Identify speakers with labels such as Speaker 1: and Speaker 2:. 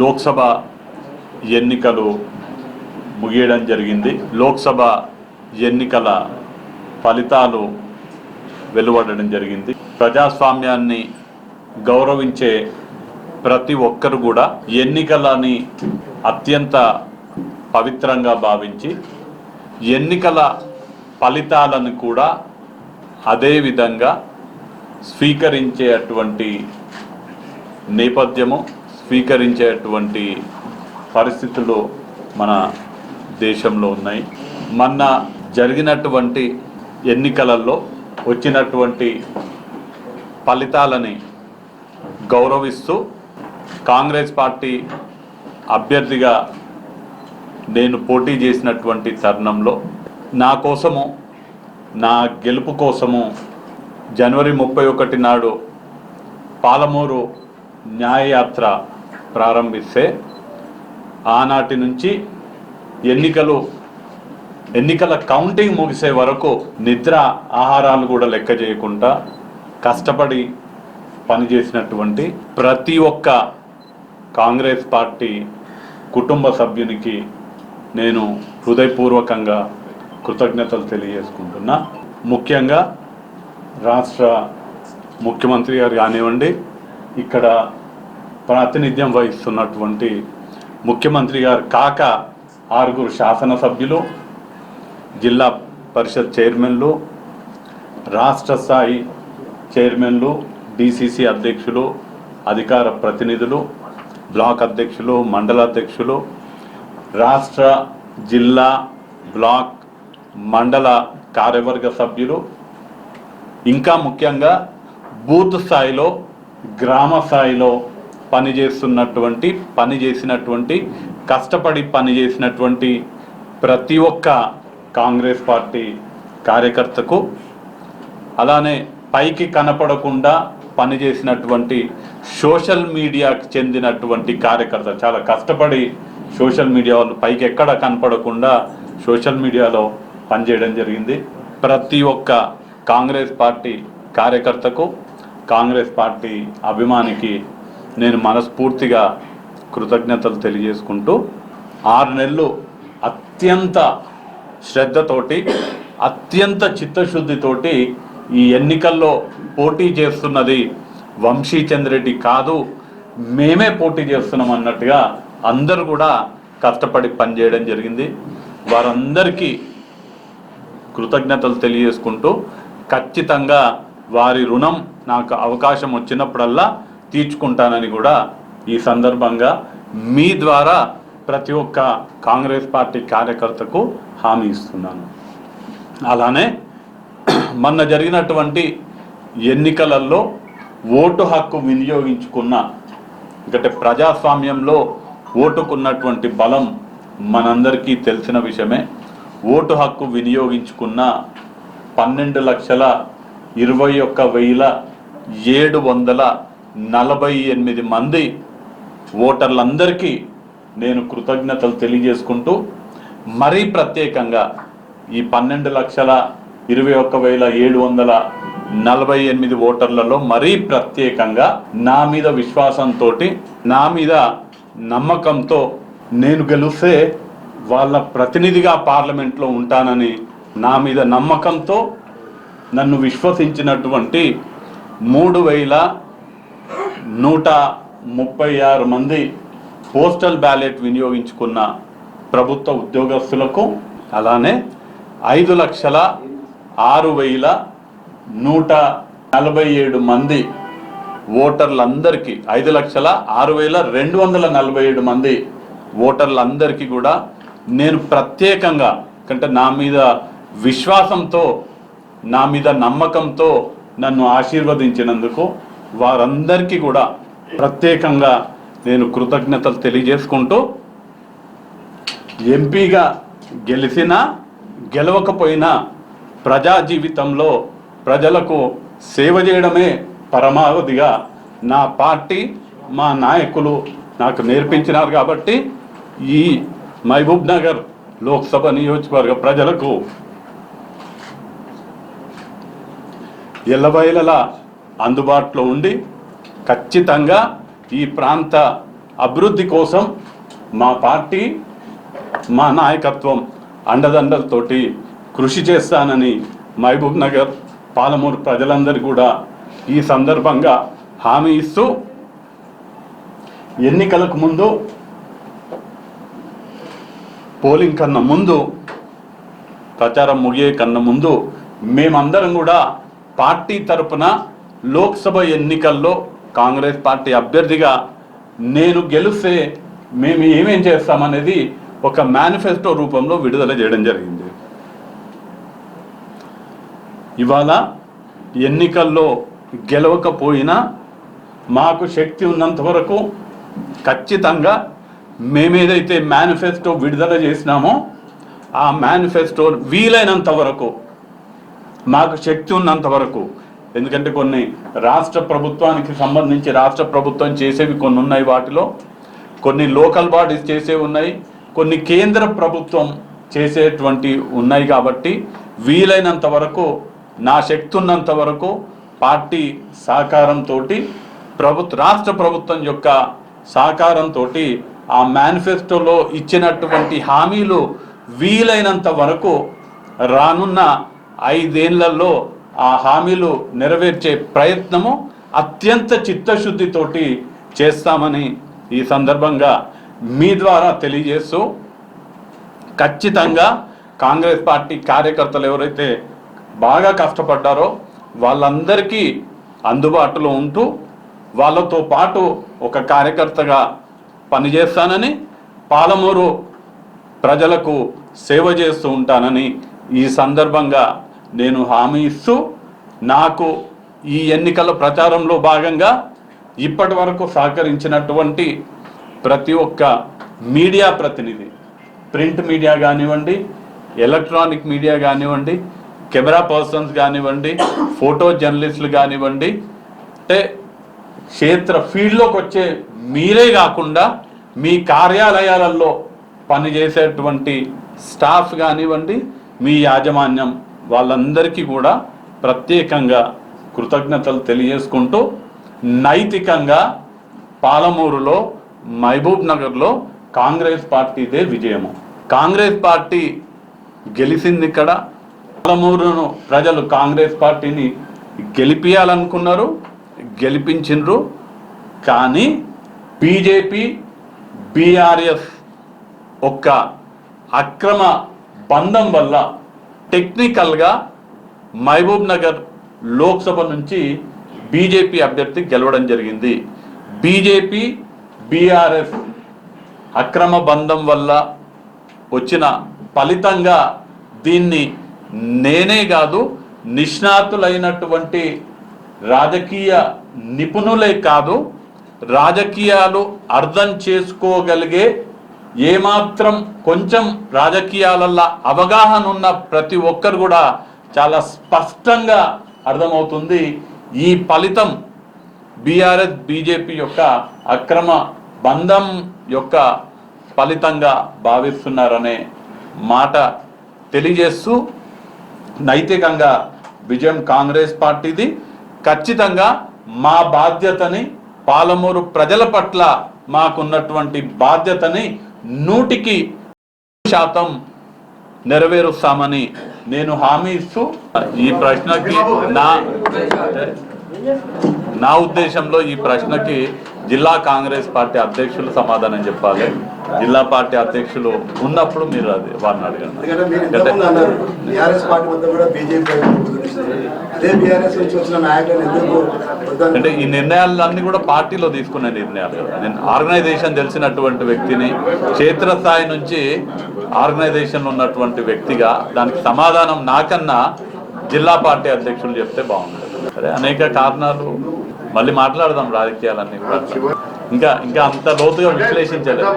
Speaker 1: లోక్సభ ఎన్నికలు ముగియడం జరిగింది. లోక్సభ ఎన్నికల ఫలితాలు వెలువడడం జరిగింది. ప్రజాస్వామ్యాన్ని గౌరవించే ప్రతి ఒక్కరు కూడా ఎన్నికలని అత్యంత పవిత్రంగా భావించి ఎన్నికల ఫలితాలను కూడా అదే విధంగా స్వీకరించేటువంటి నేపథ్యము. స్వీకరించేటువంటి పరిస్థితులు మన దేశంలో ఉన్నాయి. మొన్న జరిగినటువంటి ఎన్నికలలో వచ్చినటువంటి ఫలితాలని గౌరవిస్తూ కాంగ్రెస్ పార్టీ అభ్యర్థిగా నేను పోటీ చేసినటువంటి తరుణంలో నా కోసము నా గెలుపు కోసము జనవరి ముప్పై ఒకటి నాడు పాలమూరు న్యాయయాత్ర ప్రారంభిస్తే ఆనాటి నుంచి ఎన్నికలు ఎన్నికల కౌంటింగ్ ముగిసే వరకు నిద్ర ఆహారాలు కూడా లెక్క చేయకుండా కష్టపడి పనిచేసినటువంటి ప్రతి ఒక్క కాంగ్రెస్ పార్టీ కుటుంబ సభ్యునికి నేను హృదయపూర్వకంగా కృతజ్ఞతలు తెలియజేసుకుంటున్నా. ముఖ్యంగా రాష్ట్ర ముఖ్యమంత్రి గారు కానివ్వండి ఇక్కడ ప్రాతినిధ్యం వహిస్తున్నటువంటి ముఖ్యమంత్రి గారు కాక ఆరుగురు శాసనసభ్యులు జిల్లా పరిషత్ చైర్మన్లు రాష్ట్ర స్థాయి చైర్మన్లు డిసిసి అధ్యక్షులు అధికార ప్రతినిధులు బ్లాక్ అధ్యక్షులు మండల అధ్యక్షులు రాష్ట్ర జిల్లా బ్లాక్ మండల కార్యవర్గ సభ్యులు ఇంకా ముఖ్యంగా బూత్ స్థాయిలో గ్రామ స్థాయిలో పనిచేస్తున్నటువంటి పని చేసినటువంటి కష్టపడి పనిచేసినటువంటి ప్రతి ఒక్క కాంగ్రెస్ పార్టీ కార్యకర్తకు అలానే పైకి కనపడకుండా పనిచేసినటువంటి సోషల్ మీడియాకి చెందినటువంటి కార్యకర్త చాలా కష్టపడి సోషల్ మీడియా వాళ్ళు పైకి ఎక్కడ కనపడకుండా సోషల్ మీడియాలో పనిచేయడం జరిగింది. ప్రతి ఒక్క కాంగ్రెస్ పార్టీ కార్యకర్తకు కాంగ్రెస్ పార్టీ అభిమానికి నేను మనస్ఫూర్తిగా కృతజ్ఞతలు తెలియజేసుకుంటూ ఆరు నెలలు అత్యంత శ్రద్ధతోటి అత్యంత చిత్తశుద్ధితోటి ఈ ఎన్నికల్లో పోటీ చేస్తున్నది వంశీచంద్రెడ్డి కాదు మేమే పోటీ చేస్తున్నాం అన్నట్టుగా అందరూ కూడా కష్టపడి పనిచేయడం జరిగింది. వారందరికీ కృతజ్ఞతలు తెలియజేసుకుంటూ ఖచ్చితంగా వారి రుణం నాకు అవకాశం వచ్చినప్పుడల్లా తీర్చుకుంటానని కూడా ఈ సందర్భంగా మీ ద్వారా ప్రతి ఒక్క కాంగ్రెస్ పార్టీ కార్యకర్తకు హామీ ఇస్తున్నాను. అలానే మొన్న జరిగినటువంటి ఎన్నికలలో ఓటు హక్కు వినియోగించుకున్న ఎందుకంటే ప్రజాస్వామ్యంలో ఓటుకున్నటువంటి బలం మనందరికీ తెలిసిన విషయమే. ఓటు హక్కు వినియోగించుకున్న పన్నెండు లక్షల ఇరవై ఒక్క వెయ్యిల ఏడు వందల నలభై ఎనిమిది మంది ఓటర్లందరికీ నేను కృతజ్ఞతలు తెలియజేసుకుంటూ మరీ ప్రత్యేకంగా ఈ పన్నెండు లక్షల ఇరవై ఒక్క వేల ఏడు వందల నలభై ఎనిమిది ఓటర్లలో మరీ ప్రత్యేకంగా నా మీద విశ్వాసంతో నా మీద నమ్మకంతో నేను గెలిస్తే వాళ్ళ ప్రతినిధిగా పార్లమెంట్లో ఉంటానని నా మీద నమ్మకంతో నన్ను విశ్వసించినటువంటి మూడు వేల నూట ముప్పై ఆరు మంది పోస్టల్ బ్యాలెట్ వినియోగించుకున్న ప్రభుత్వ ఉద్యోగస్తులకు అలానే ఐదు లక్షల ఆరు వేల నూట నలభై ఏడు మంది ఓటర్లందరికీ ఐదు లక్షల ఆరు వేల రెండు వందల నలభై ఏడు మంది ఓటర్లందరికీ కూడా నేను ప్రత్యేకంగా అంటే నా మీద విశ్వాసంతో నా మీద నమ్మకంతో నన్ను ఆశీర్వదించినందుకు వారందరికీ కూడా ప్రత్యేకంగా నేను కృతజ్ఞతలు తెలియజేసుకుంటూ ఎంపీగా గెలిచినా గెలవకపోయినా ప్రజా జీవితంలో ప్రజలకు సేవ చేయడమే పరమావధిగా నా పార్టీ మా నాయకులు నాకు నేర్పించినారు కాబట్టి ఈ మహబూబ్ నగర్ లోక్సభ నియోజకవర్గ ప్రజలకు ఎల్లబయలలా అందుబాటులో ఉండి ఖచ్చితంగా ఈ ప్రాంత అభివృద్ధి కోసం మా పార్టీ మా నాయకత్వం అండదండలతోటి కృషి చేస్తానని మహబూబ్ నగర్ పాలమూరు ప్రజలందరూ కూడా ఈ సందర్భంగా హామీ ఇస్తూ ఎన్నికలకు ముందు పోలింగ్ కన్నా ముందు ప్రచారం ముగియే కన్నా ముందు మేమందరం కూడా పార్టీ తరపున లోక్సభ ఎన్నికల్లో కాంగ్రెస్ పార్టీ అభ్యర్థిగా నేను గెలిస్తే మేము ఏమేం చేస్తామనేది ఒక మేనిఫెస్టో రూపంలో విడుదల చేయడం జరిగింది. ఇవాళ ఎన్నికల్లో గెలవకపోయినా మాకు శక్తి ఉన్నంత వరకు ఖచ్చితంగా మేమేదైతే మేనిఫెస్టో విడుదల చేసినామో ఆ మేనిఫెస్టో వీలైనంత వరకు మాకు శక్తి ఉన్నంత వరకు ఎందుకంటే కొన్ని రాష్ట్ర ప్రభుత్వానికి సంబంధించి రాష్ట్ర ప్రభుత్వం చేసేవి కొన్ని ఉన్నాయి వాటిలో. కొన్ని లోకల్ బాడీస్ చేసేవి ఉన్నాయి. కొన్ని కేంద్ర ప్రభుత్వం చేసేటువంటి ఉన్నాయి కాబట్టి వీలైనంత వరకు నా శక్తి ఉన్నంత వరకు పార్టీ సహకారంతో ప్రభుత్వ రాష్ట్ర ప్రభుత్వం యొక్క సహకారంతో ఆ మేనిఫెస్టోలో ఇచ్చినటువంటి హామీలు వీలైనంత వరకు రానున్న ఐదేళ్ళలో ఆ హామీలు నెరవేర్చే ప్రయత్నము అత్యంత చిత్తశుద్ధితోటి చేస్తామని ఈ సందర్భంగా మీ ద్వారా తెలియజేస్తూ ఖచ్చితంగా కాంగ్రెస్ పార్టీ కార్యకర్తలు ఎవరైతే బాగా కష్టపడ్డారో వాళ్ళందరికీ అందుబాటులో ఉంటూ వాళ్ళతో పాటు ఒక కార్యకర్తగా పనిచేస్తానని పాలమూరు ప్రజలకు సేవ చేస్తూ ఉంటానని ఈ సందర్భంగా నేను హామీ ఇస్తూ నాకు ఈ ఎన్నికల ప్రచారంలో భాగంగా ఇప్పటి వరకు సహకరించినటువంటి ప్రతి ఒక్క మీడియా ప్రతినిధి ప్రింట్ మీడియా కానివ్వండి ఎలక్ట్రానిక్ మీడియా కానివ్వండి కెమెరా పర్సన్స్ కానివ్వండి ఫోటో జర్నలిస్టులు కానివ్వండి అంటే క్షేత్ర ఫీల్డ్లోకి వచ్చే మీరే కాకుండా మీ కార్యాలయాలలో పనిచేసేటువంటి స్టాఫ్ కానివ్వండి మీ యాజమాన్యం వాళ్ళందరికీ కూడా ప్రత్యేకంగా కృతజ్ఞతలు తెలియజేసుకుంటూ నైతికంగా పాలమూరులో మహబూబ్ నగర్లో కాంగ్రెస్ పార్టీదే విజయము. కాంగ్రెస్ పార్టీ గెలిచింది ఇక్కడ. పాలమూరును ప్రజలు కాంగ్రెస్ పార్టీని గెలిపించాలనుకున్నారు గెలిపించిండ్రు. కానీ బీజేపీ బీఆర్ఎస్ ఒక్క అక్రమ బంధం వల్ల టెక్నికల్గా మహబూబ్ నగర్ లోక్సభ నుంచి బీజేపీ అభ్యర్థి గెలవడం జరిగింది. బీజేపీ బీఆర్ఎఫ్ అక్రమ బంధం వల్ల వచ్చిన ఫలితంగా దీన్ని నేనే కాదు నిష్ణాతులైనటువంటి రాజకీయ నిపుణులే కాదు రాజకీయాలు అర్థం చేసుకోగలిగే ఏమాత్రం కొంచెం రాజకీయాలల్లో అవగాహన ఉన్న ప్రతి ఒక్కరు కూడా చాలా స్పష్టంగా అర్థమవుతుంది ఈ ఫలితం బీఆర్ఎస్ బీజేపీ యొక్క అక్రమ బంధం యొక్క ఫలితంగా భావిస్తున్నారనే మాట తెలియజేస్తూ నైతికంగా విజయం కాంగ్రెస్ పార్టీది. ఖచ్చితంగా మా బాధ్యతని పాలమూరు ప్రజల పట్ల మాకున్నటువంటి బాధ్యతని నూటికి శాతం నెరవేరుస్తామని నేను హామీ ఇస్తూ ఈ ప్రశ్నకి నా నా ఉద్దేశంలో ఈ ప్రశ్నకి జిల్లా కాంగ్రెస్ పార్టీ అధ్యక్షులు సమాధానం చెప్పాలి. జిల్లా పార్టీ అధ్యక్షులు ఉన్నప్పుడు మీరు అది వారిని అడగండి. అంటే ఈ నిర్ణయాలన్నీ కూడా పార్టీలో తీసుకునే నిర్ణయాలు కదా. నేను ఆర్గనైజేషన్ తెలిసినటువంటి వ్యక్తిని క్షేత్రస్థాయి నుంచి ఆర్గనైజేషన్ ఉన్నటువంటి వ్యక్తిగా దానికి సమాధానం నాకన్నా జిల్లా పార్టీ అధ్యక్షులు చెప్తే బాగుంటుంది సరే అనేక కారణాలు. మళ్ళీ మాట్లాడదాం రాజకీయాలన్నీ కూడా. ఇంకా ఇంకా అంత లోతుగా విశ్లేషించలేదు.